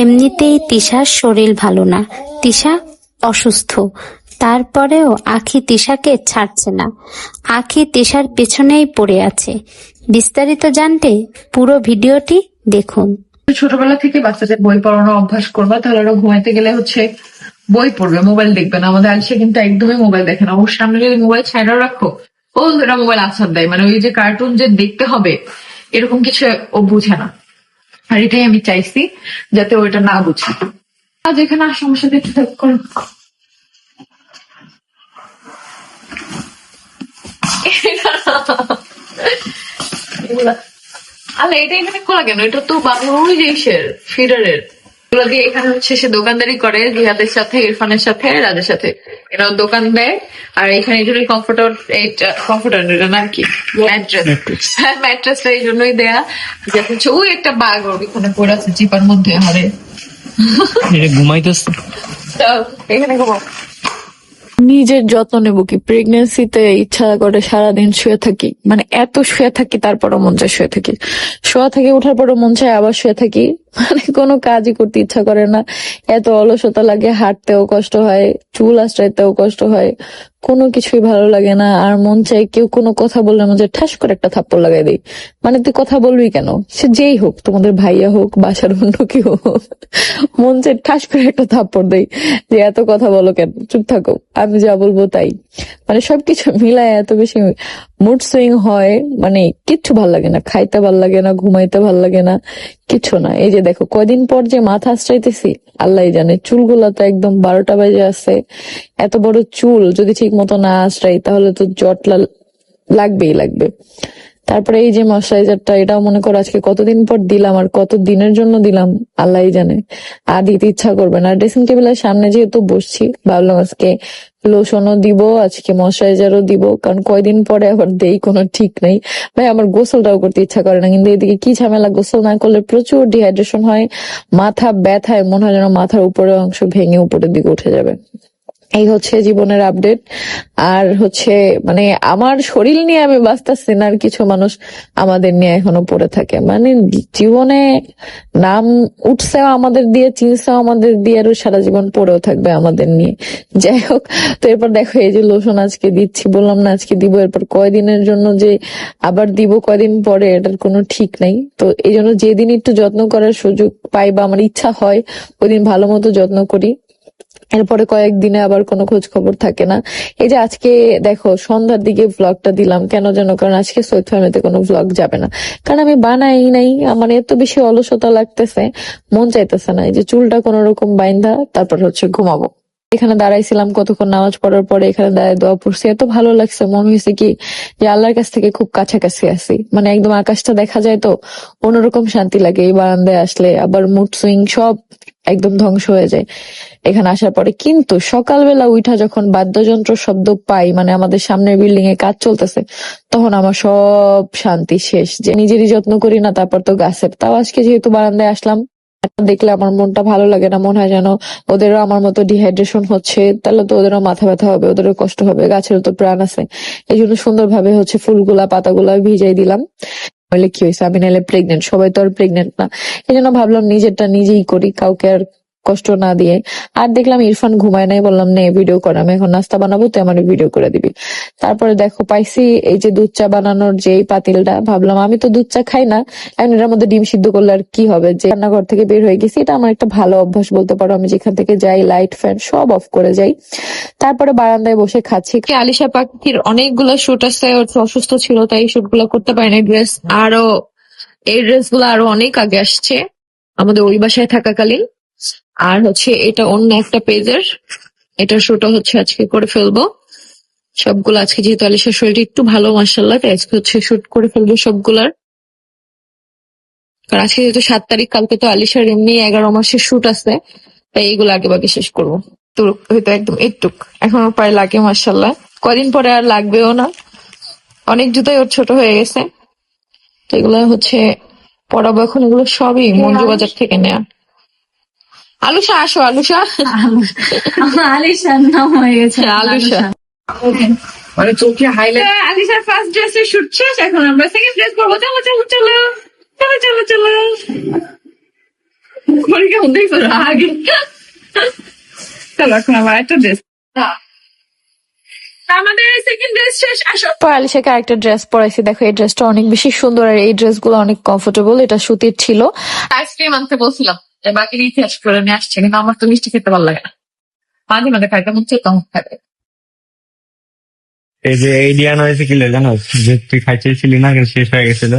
এমনিতেই তিশার শরীর ভালো না। তিশা অসুস্থ। তারপরেও আখি তিশাকে ছাড়ছে না। আখি তিশার পেছনেই পড়ে আছে। বিস্তারিত জানতে পুরো ভিডিওটি দেখুন। ছোটবেলা থেকে বাচ্চাদের বই পড়ানো অভ্যাস করবা, তাহলে ওরা ঘুমাইতে গেলে হচ্ছে বই পড়বে, মোবাইল দেখবে না। আমাদের আলসে কিন্তু একদমই মোবাইল দেখে না। ওর সামনে যদি মোবাইল ছাইড়া রাখো, ও এরা মোবাইল আসার দেয়। মানে ওই যে কার্টুন যে দেখতে হবে, এরকম কিছু ও বুঝে না। আর এটাই আমি চাইছি যাতে ওইটা না বুঝি। আজ এখানে আর সমস্যা একটু হেল্প করো। এগুলা আল্লাহ, এটা এখানে খোলা কেন? এটা তো বাংলা ওই ফিডারের। এগুলো দিয়ে এখানে হচ্ছে সে দোকানদারি করে জিহাদের সাথে ইরফানের সাথে রাজের সাথে। এরা দোকান দেয় আর এখানে এই জন্যই কমফোর্টার কমফোর্টার এটা নাম কি ম্যাট্রেস হ্যাঁ ম্যাট্রেসটা এই জন্যই দেয়া। যাতে হচ্ছে ওই একটা বাঘ ওর এখানে পড়ে আছে চিপার মধ্যে হারে এটা ঘুমাইতেছে। তো এখানে ঘুমাও। নিজের যত্ন নেব কি? প্রেগনেন্সিতে ইচ্ছা করে সারাদিন শুয়ে থাকি। মানে এত শুয়ে থাকি তারপরও মন চায় শুয়ে থাকি। শোয়া থেকে ওঠার পরও মন চায় আবার শুয়ে থাকি। মানে কোনো কাজই করতে ইচ্ছা করে না। এত অলসতা লাগে, হাঁটতেও কষ্ট হয়, চুল আশ্রাইতেও কষ্ট হয়, কোনো কিছুই ভালো লাগে না। আর মন চাই কেউ কোনো কথা বললে মধ্যে ঠাস করে একটা থাপ্পড় লাগাই দিই। মানে তুই কথা বলবি কেন? সে যেই হোক, তোমাদের ভাইয়া হোক, বাসার অন্য কেউ হোক, মন চাই ঠাস করে একটা থাপ্পড় দেই যে এত কথা বলো কেন? চুপ থাকো, আমি যা বলব তাই। মানে সবকিছু মিলায় এত বেশি মুড সুইং হয় মানে কিচ্ছু ভালো লাগে না। খাইতে ভালো লাগে না, ঘুমাইতে ভালো লাগে না কিছু না। এই যে দেখো, কয়দিন পর যে মাথা আশ্রাইতেছি, আল্লাহ জানে, চুলগুলা তো একদম বারোটা বাজে আছে। এত বড় চুল যদি ঠিক মতো না আশ্রাই, তাহলে তো জটলা লাগবেই লাগবে। তারপরে এই যে ময়শ্চারাইজারটা এটাও মনে করো আজকে কতদিন পর দিলাম আর কত দিনের জন্য দিলাম আল্লাহ জানে। আর দিতে ইচ্ছা করবে না। ড্রেসিং টেবিলের সামনে যেহেতু বসছি, ভাবলাম আজকে লোশনও দিব, আজকে ময়শ্চারাইজারও দিব, কারণ কয়দিন পরে আবার দেই, কোনো ঠিক নেই। ভাই, আমার গোসলটাও করতে ইচ্ছা করে না, কিন্তু এদিকে কি ঝামেলা, গোসল না করলে প্রচুর ডিহাইড্রেশন হয়, মাথা ব্যথায়, মনে হয় যেন মাথার উপরের অংশ ভেঙে উপরের দিকে উঠে যাবে। এই হচ্ছে জীবনের আপডেট আর হচ্ছে মানে আমার শরীর নিয়ে আমি বাঁচতেছি না, আর কিছু মানুষ আমাদের নিয়ে এখনও পড়ে থাকে। মানে জীবনে নাম উঠছেও আমাদের দিয়ে, চিনছেও আমাদের দিয়ে, আরও সারা জীবন পড়েও থাকবে আমাদের নিয়ে। যাই হোক, তো এরপর দেখো, এই যে লোশন আজকে দিচ্ছি, বললাম না আজকে দিব, এরপর কয়দিনের জন্য যে আবার দিব, কয়দিন পরে, এটার কোনো ঠিক নাই। তো এই জন্য যেদিন একটু যত্ন করার সুযোগ পাই বা আমার ইচ্ছা হয়, ওই দিন ভালো মতো যত্ন করি। এরপরে কয়েকদিনে আবার কোনো খোঁজ খবর থাকে না। এই যে আজকে দেখো, সন্ধ্যার দিকে ব্লগটা দিলাম, কেন যেন? কারণ আজকে সৈয়দ ফ্যামিলিতে কোনো ব্লগ যাবে না। কারণ আমি বানাই নাই আমার এত বেশি অলসতা লাগতেছে, মন চাইতেছে না। এই যে চুলটা কোনো রকম বাইন্ধা, তারপর হচ্ছে ঘুমাবো। এখানে দাঁড়াইছিলাম কতক্ষণ নামাজ পড়ার পরে, এখানে দাঁড়ায় দোয়া পড়ছি। এত ভালো লাগছে, মনে হয়েছে কি যে আল্লাহর কাছ থেকে খুব কাছাকাছি আছি। মানে একদম আকাশটা দেখা যায় তো, অন্যরকম শান্তি লাগে। এই বারান্দায় আসলে, আবার মুড সুইং সব একদম ধ্বংস হয়ে যায়। এখানে আসার পরে কিন্তু সকালবেলা উঠা যখন বাদ্যযন্ত্র শব্দ পাই মানে আমাদের সামনের বিল্ডিং এ কাজ চলতেছে, তখন আমার সব শান্তি শেষ। যে নিজেরই যত্ন করি না, তারপর তো গাছের। তাও আজকে যেহেতু বারান্দায় আসলাম দেখলে আমার মনটা ভালো লাগে না, মনে হয় যেন ওদেরও আমার মতো ডিহাইড্রেশন হচ্ছে, তাহলে তো ওদেরও মাথা ব্যথা হবে, ওদেরও কষ্ট হবে, গাছেরও তো প্রাণ আছে। এই জন্য সুন্দরভাবে হচ্ছে ফুলগুলা, পাতাগুলা ভিজাই দিলাম। বলে কি হয়েছে? আমি নাহলে প্রেগনেন্ট সবাই তো আর প্রেগনেন্ট না। এই জন্য ভাবলাম নিজেরটা নিজেই করি, কাউকে আর কষ্ট না দিয়ে। আর দেখলাম ইরফান ঘুমায় নাই, বললাম, নে ভিডিও কর, আমি এখন নাস্তা বানাবো, তুই আমার ভিডিও করে দিবি। তারপরে দেখো, পাইছি এই যে দুধ চা বানানোর যে পাতিলটা, ভাবলাম, আমি তো দুধ চা খাই না, এখন এটার মধ্যে ডিম সিদ্ধ করলে আর কি হবে? যে রান্নাঘর থেকে বের হয়ে গেছি, এটা আমার একটা ভালো অভ্যাস, বলতে পারো, আমি যেখান থেকে যাই লাইট ফ্যান সব অফ করে যাই। তারপরে বারান্দায় বসে খাচ্ছি। আলিশা পাখির অনেকগুলো শুট আছে অসুস্থ ছিল, তাই শুটগুলো করতে পারেনি ড্রেস আরও, এই ড্রেসগুলো আরও অনেক আগে আসছে, আমাদের ওই বাসায় থাকাকালীন। আর হচ্ছে এটা অন্য একটা পেজের এটা শুটও হচ্ছে আজকে করে ফেলব। সবগুলো আজকে যেহেতু আলিশার শরীরটা একটু ভালো মার্শাল্লাহ তাই আজকে হচ্ছে শুট করে ফেলব সবগুলার। কারণ আজকে যেহেতু সাত তারিখ, কালকে তো আলিশার এমনি এগারো মাসের শুট আছে, তাই এইগুলো আগে বাগে শেষ করব। তো হয়তো একদম একটুক এখন প্রায় লাগে মার্শাল্লাহ কদিন পরে আর লাগবেও না। অনেক জুতাই ওর ছোট হয়ে গেছে। তো এগুলো হচ্ছে পড়াবো এখন, এগুলো সবই মঞ্জু বাজার থেকে নেয়া। আলুষা আসো আলুষা আলিশার নাম হয়ে গেছে। আলুষা মানে চোখে হাইলাইট আলিশার ফার্স্ট ড্রেসে শুট শেষ এখন আমরা সেকেন্ড ড্রেস করব। চলো চলো চলো। চলো চলো চলো। কেমন দেখছ আগে চলো এখন আমার একটা ড্রেস আমাদের সেকেন্ড ড্রেস শেষ আসো। পর আলিশাকে আরেকটা ড্রেস পরাইছি। দেখো এই ড্রেসটা অনেক বেশি সুন্দর আর এই ড্রেসগুলো অনেক কমফোর্টেবল এটা সুতির ছিল। আইসক্রিম আনতে বলছিলাম। এবার বাকি ইতিহাস করে নিয়ে আসছে কিন্তু আমার তো মিষ্টি খেতে ভালো লাগে না। মাঝে মাঝে খাইতে মন চাই তখন খাবে? এই যে এই ডিয়ান হয়েছে কি জানো যে তুই খাইছিলি না শেষ হয়ে গেছিল।